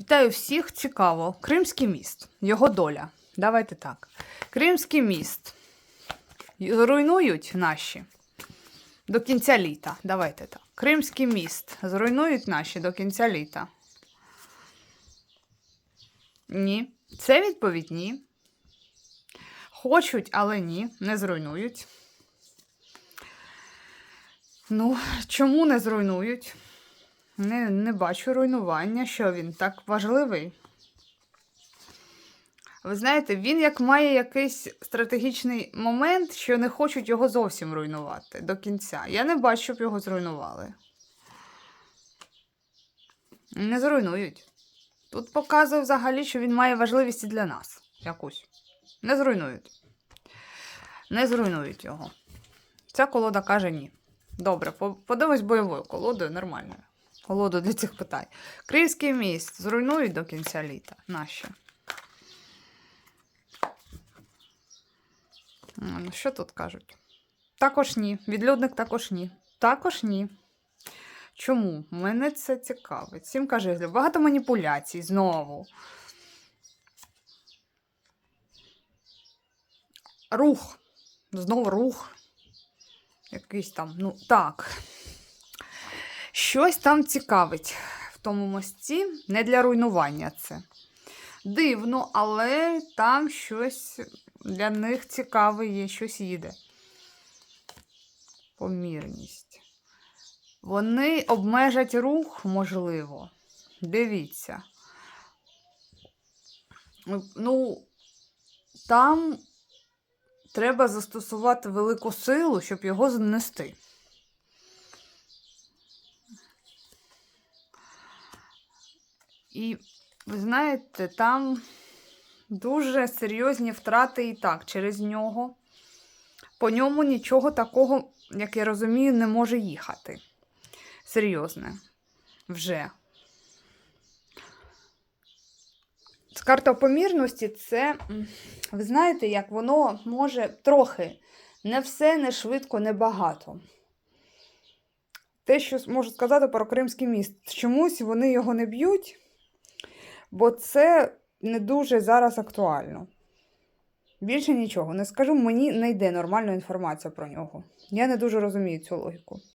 Вітаю всіх, цікаво. Кримський міст, його доля. Давайте так. Кримський міст зруйнують наші до кінця літа. Давайте так. Кримський міст зруйнують наші до кінця літа. Ні. Це відповідь ні. Хочуть, але ні, не зруйнують. Ну, чому не зруйнують? Не, не бачу руйнування, що він так важливий. Ви знаєте, він як має якийсь стратегічний момент, що не хочуть його зовсім руйнувати до кінця. Я не бачу, щоб його зруйнували. Не зруйнують. Тут показує взагалі, що він має важливість і для нас якусь. Не зруйнують. Не зруйнують його. Ця колода каже ні. Добре, по- подивись бойовою колодою нормальною. Колоду для цих питань. Київський міст зруйнують до кінця літа. А, Ну, що тут кажуть? Також ні. Відлюдник також ні. Також ні. Чому? Мене це цікавить. Сім каже, багато маніпуляцій знову. Рух. Знову рух. Якийсь там, ну так. Щось там цікавить в тому мості. Не для руйнування це. Дивно, але там щось для них цікаве є, щось їде. Помірність. Вони обмежать рух, можливо. Дивіться. Ну, там треба застосувати велику силу, щоб його знести. І ви знаєте, там дуже серйозні втрати і так через нього. По ньому нічого такого, як я розумію, не може їхати. Серйозне. Вже. Карта помірності це, ви знаєте, як воно може трохи. Не все, не швидко, не багато. Те, що можу сказати про Кримський міст. Чомусь вони його не б'ють, бо це не дуже зараз актуально. Більше нічого не скажу, мені не йде нормальна інформація про нього. Я не дуже розумію цю логіку.